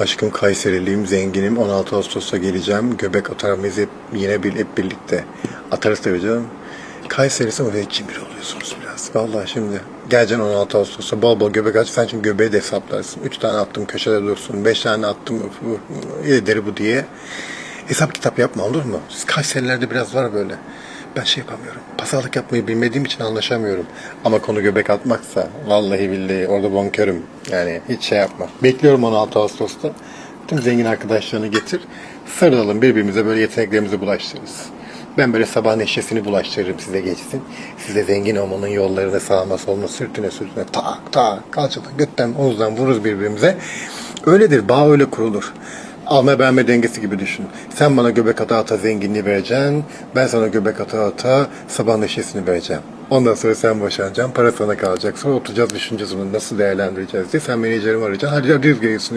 Aşkım Kayseriliyim, zenginim. 16 Ağustos'ta geleceğim. Göbek atar mıyız hep, yine bir, hep birlikte. Atarız tabii canım. Kayserisi ama cimri oluyorsunuz biraz. Vallahi şimdi geleceksin 16 Ağustos'ta bol bol göbek aç. Sen şimdi göbeği de hesaplarsın. 3 tane attım köşede dursun. 5 tane attım ileri bu diye. Hesap kitap yapma olur mu? Siz Kayserilerde biraz var böyle. Ben şey yapamıyorum. Pazarlık yapmayı bilmediğim için anlaşamıyorum. Ama konu göbek atmaksa vallahi billahi orada bonkörüm. Yani hiç şey yapma. Bekliyorum 16 Ağustos'ta. Tüm zengin arkadaşlarını getir. Sarılalım birbirimize böyle yeteneklerimizi bulaştırırız. Ben böyle sabah neşesini bulaştırırım size geçsin. Size zengin olmanın yollarını sağma solma sırtına sırtına tak tak kalçadan götten omuzdan vururuz birbirimize. Öyledir bağ öyle kurulur. Alma verme dengesi gibi düşün. Sen bana göbek ata ata zenginliği vereceksin. Ben sana göbek ata ata sabah neşesini vereceğim. Ondan sonra sen boşanacaksın. Para sana kalacak. Sonra oturacağız düşüneceğiz bunu nasıl değerlendireceğiz diye. Sen menajerimi arayacaksın. Hadi düz gelsin.